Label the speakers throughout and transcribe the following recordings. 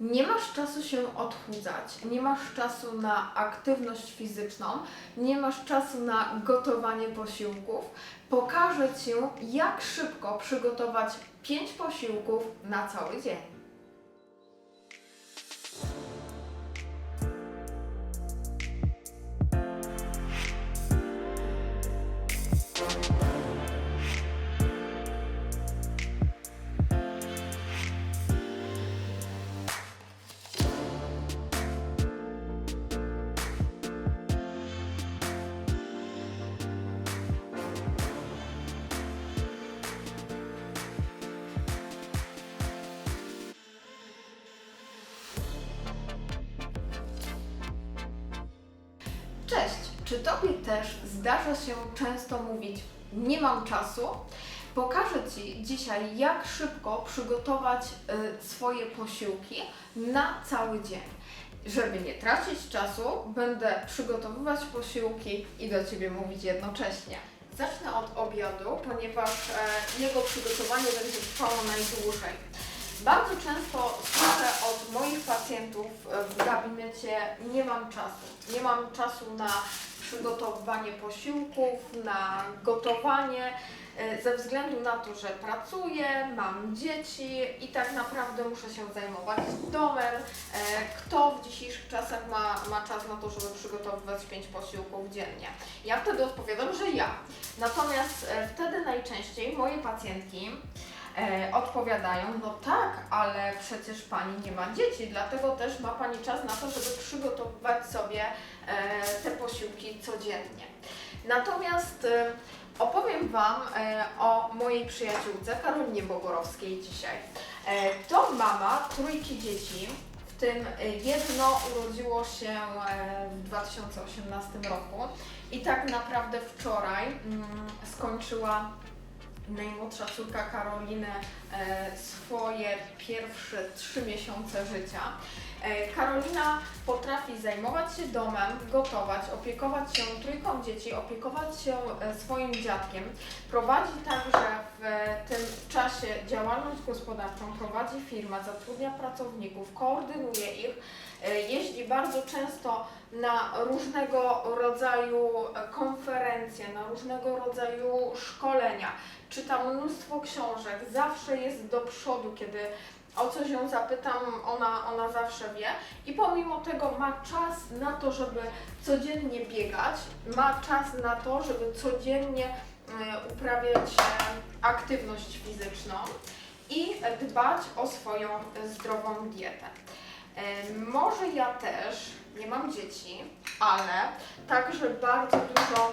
Speaker 1: nie masz czasu się odchudzać, nie masz czasu na aktywność fizyczną, nie masz czasu na gotowanie posiłków, pokażę Ci, jak szybko przygotować 5 posiłków na cały dzień. Cześć! Czy Tobie też zdarza się często mówić nie mam czasu? Pokażę Ci dzisiaj, jak szybko przygotować y, swoje posiłki na cały dzień. Żeby nie tracić czasu, będę przygotowywać posiłki i do Ciebie mówić jednocześnie. Zacznę od obiadu, ponieważ e, jego przygotowanie będzie trwało najdłużej. Bardzo często słyszę od moich pacjentów e, w gabinecie nie mam czasu. Nie mam czasu na przygotowywanie posiłków, na gotowanie, e, ze względu na to, że pracuję, mam dzieci i tak naprawdę muszę się zajmować domem. E, Kto w dzisiejszych czasach ma, ma czas na to, żeby przygotowywać pięć posiłków dziennie? Ja wtedy odpowiadam, że ja. Natomiast wtedy najczęściej moje pacjentki e, odpowiadają, no tak, ale przecież Pani nie ma dzieci, dlatego też ma Pani czas na to, żeby przygotowywać sobie e, te posiłki codziennie. Natomiast e, opowiem Wam e, o mojej przyjaciółce Karolinie Bogorowskiej dzisiaj. E, to mama trójki dzieci, w tym e, jedno urodziło się e, w 2018 roku i tak naprawdę wczoraj mm, skończyła najmłodsza córka Karoliny e, swoje pierwsze trzy miesiące życia. E, Karolina potrafi zajmować się domem, gotować, opiekować się trójką dzieci, opiekować się e, swoim dziadkiem. Prowadzi także w tym czasie działalność gospodarczą, prowadzi firmę, zatrudnia pracowników, koordynuje ich, jeździ bardzo często na różnego rodzaju e, konferencje, na różnego rodzaju szkolenia czyta mnóstwo książek, zawsze jest do przodu, kiedy o coś ją zapytam, ona, ona zawsze wie i pomimo tego ma czas na to, żeby codziennie biegać, ma czas na to, żeby codziennie e, uprawiać e, aktywność fizyczną i dbać o swoją e, zdrową dietę. Może ja też nie mam dzieci, ale także bardzo dużo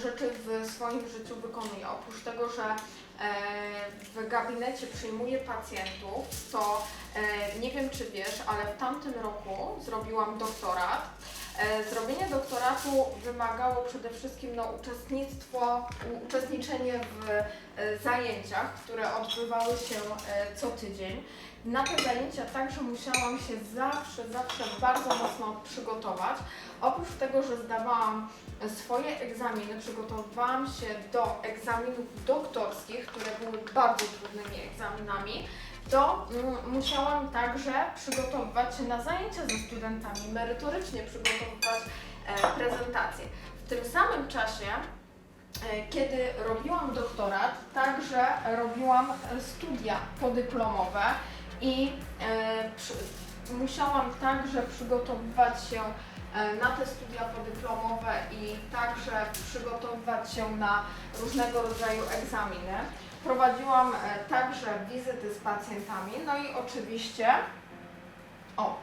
Speaker 1: rzeczy w swoim życiu wykonuję. Oprócz tego, że e, w gabinecie przyjmuję pacjentów, to e, nie wiem czy wiesz, ale w tamtym roku zrobiłam doktorat. E, Zrobienie doktoratu wymagało przede wszystkim no, uczestnictwo, uczestniczenie w e, zajęciach, które odbywały się e, co tydzień. Na te zajęcia także musiałam się zawsze, zawsze bardzo mocno przygotować. Oprócz tego, że zdawałam swoje egzaminy, przygotowywałam się do egzaminów doktorskich, które były bardzo trudnymi egzaminami, to mm, musiałam także przygotowywać się na zajęcia ze studentami, merytorycznie przygotowywać e, prezentacje. W tym samym czasie, e, kiedy robiłam doktorat, także robiłam e, studia podyplomowe i musiałam także przygotowywać się na te studia podyplomowe i także przygotowywać się na różnego rodzaju egzaminy. Prowadziłam e, także wizyty z pacjentami, no i oczywiście o,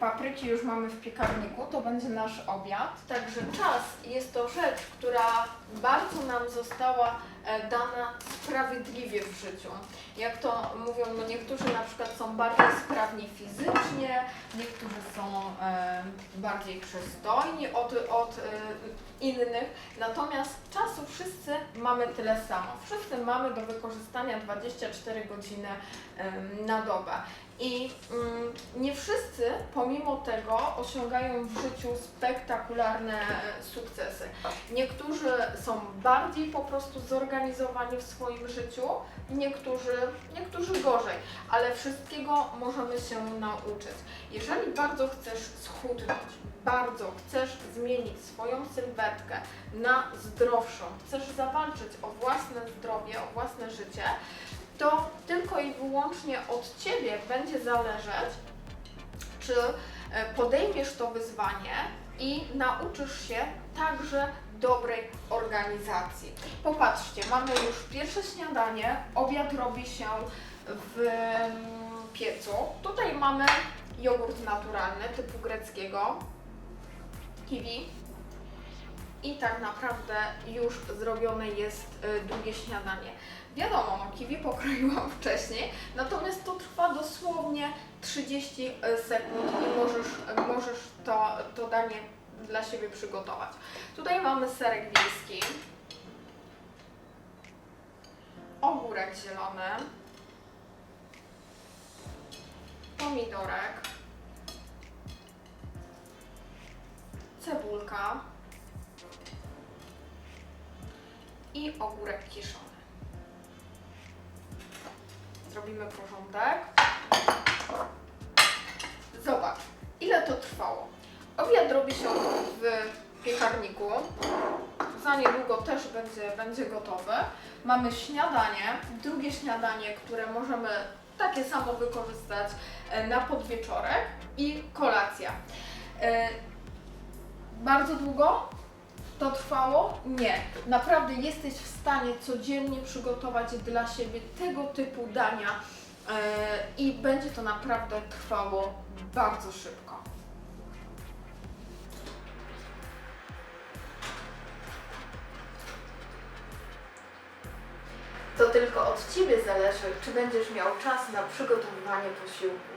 Speaker 1: papryki już mamy w piekarniku, to będzie nasz obiad. Także czas jest to rzecz, która bardzo nam została e, dana sprawiedliwie w życiu. Jak to mówią, no niektórzy na przykład są bardziej sprawni fizycznie, niektórzy są e, bardziej przystojni od, od innych, natomiast czasu wszyscy mamy tyle samo. Wszyscy mamy do wykorzystania 24 godziny na dobę. I mm, nie wszyscy pomimo tego osiągają w życiu spektakularne e, sukcesy. Niektórzy są bardziej po prostu zorganizowani w swoim życiu, niektórzy, niektórzy gorzej, ale wszystkiego możemy się nauczyć. Jeżeli bardzo chcesz schudnąć, bardzo chcesz zmienić swoją sylwetkę na zdrowszą, chcesz zawalczyć o własne zdrowie, o własne życie, to tylko i wyłącznie od Ciebie będzie zależeć, czy e, podejmiesz to wyzwanie i nauczysz się także dobrej organizacji. Popatrzcie, mamy już pierwsze śniadanie, obiad robi się w mm, piecu. Tutaj mamy jogurt naturalny typu greckiego, kiwi i tak naprawdę już zrobione jest y, drugie śniadanie. Wiadomo, no, kiwi pokroiłam wcześniej, natomiast to trwa dosłownie 30 sekund i możesz, możesz to, to danie dla siebie przygotować. Tutaj mamy serek wiejski, ogórek zielony, pomidorek, cebulka i ogórek kiszony. Zrobimy porządek. Zobacz, ile to trwało. Obiad robi się w piekarniku. Za niedługo też będzie, będzie gotowy. Mamy śniadanie, drugie śniadanie, które możemy takie samo wykorzystać e, na podwieczorek i kolacja. Bardzo długo to trwało? Nie. Naprawdę jesteś w stanie codziennie przygotować dla siebie tego typu dania e, i będzie to naprawdę trwało bardzo szybko. To tylko od Ciebie zależy, czy będziesz miał czas na przygotowywanie posiłku.